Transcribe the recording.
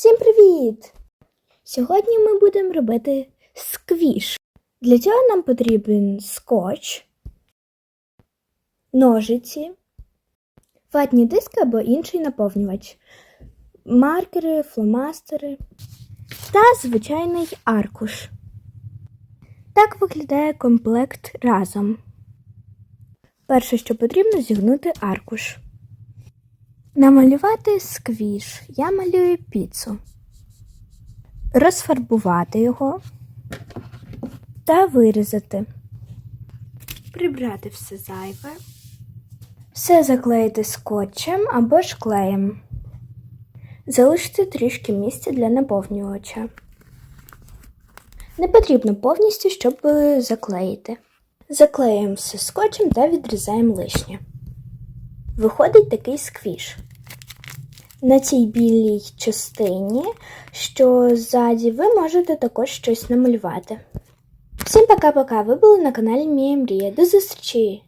Всім привіт! Сьогодні ми будемо робити сквіш. Для цього нам потрібен скотч, ножиці, ватні диски або інший наповнювач, маркери, фломастери та звичайний аркуш. Так виглядає комплект разом. Перше, що потрібно, зігнути аркуш. Намалювати сквіш. Я малюю піцу. Розфарбувати його та вирізати. Прибрати все зайве. Все заклеїти скотчем або ж клеєм. Залишити трішки місця для наповнювача. Не потрібно повністю, щоб заклеїти. Заклеюємо все скотчем та відрізаємо лишнє. Виходить такий сквіш. На цій білій частині, що ззаді, ви можете також щось намалювати. Всім пока-пока! Ви були на каналі Мія Мрія. До зустрічі!